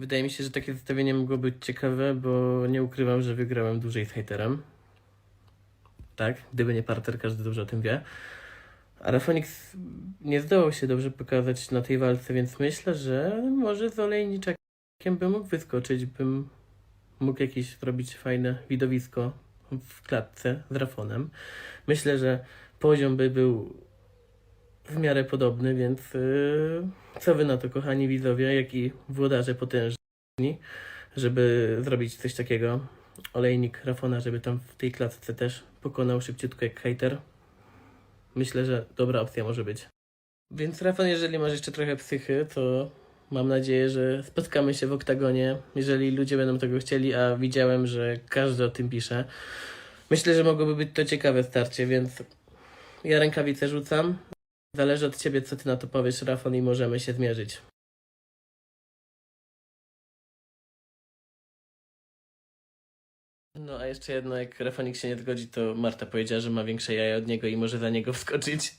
Wydaje mi się, że takie zestawienie mogło być ciekawe, bo nie ukrywam, że wygrałem dłużej z hejterem. Tak, gdyby nie parter, każdy dobrze o tym wie. A Rafonix nie zdołał się dobrze pokazać na tej walce, więc myślę, że może z olejniczkiem bym mógł wyskoczyć, bym mógł jakieś zrobić fajne widowisko w klatce z Rafonem. Myślę, że poziom by był w miarę podobny, więc yy, co wy na to, kochani widzowie, jak i włodarze potężni, żeby zrobić coś takiego. Olejnik Rafona, żeby tam w tej klatce też pokonał szybciutko jak hater. Myślę, że dobra opcja może być. Więc Rafon, jeżeli masz jeszcze trochę psychy, to mam nadzieję, że spotkamy się w oktagonie, jeżeli ludzie będą tego chcieli, a widziałem, że każdy o tym pisze. Myślę, że mogłoby być to ciekawe starcie, więc ja rękawice rzucam. Zależy od ciebie, co ty na to powiesz, Rafon, i możemy się zmierzyć. No a jeszcze jedno, jak Rafonik się nie zgodzi, to Marta powiedziała, że ma większe jaja od niego i może za niego wskoczyć.